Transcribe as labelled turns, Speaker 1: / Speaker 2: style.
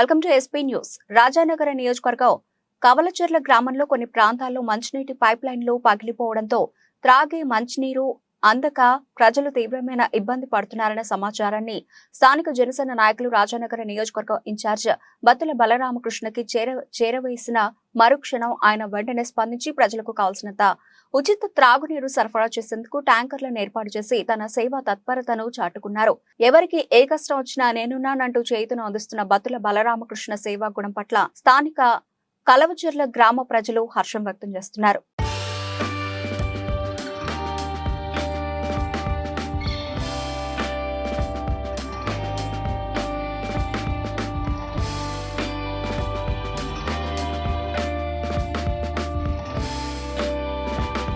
Speaker 1: Welcome to SP news. Rajanagara నియోజకవర్గం కవలచెర్ల గ్రామంలో కొన్ని ప్రాంతాల్లో మంచినీటి పైప్ లైన్లు పగిలిపోవడంతో త్రాగే మంచినీరు అందక ప్రజలు తీవ్రమైన ఇబ్బంది పడుతున్నారన్న సమాచారాన్ని స్థానిక జనసేన నాయకులు రాజానగర నియోజకవర్గం ఇన్ఛార్జ్ బత్తుల బలరామకృష్ణకి చేర చేరవేసిన మరుక్షణం ఆయన వెంటనే స్పందించి ప్రజలకు కావాల్సినంత ఉచిత త్రాగునీరు సరఫరా చేసేందుకు ట్యాంకర్లను ఏర్పాటు చేసి తన సేవా తత్పరతను చాటుకున్నారు. ఎవరికి ఏ కష్టం వచ్చినా నేనున్నానంటూ చేతును అందిస్తున్న బత్తుల బలరామకృష్ణ సేవా గుణం పట్ల స్థానిక కలవచెర్ల గ్రామ ప్రజలు హర్షం వ్యక్తం చేస్తున్నారు.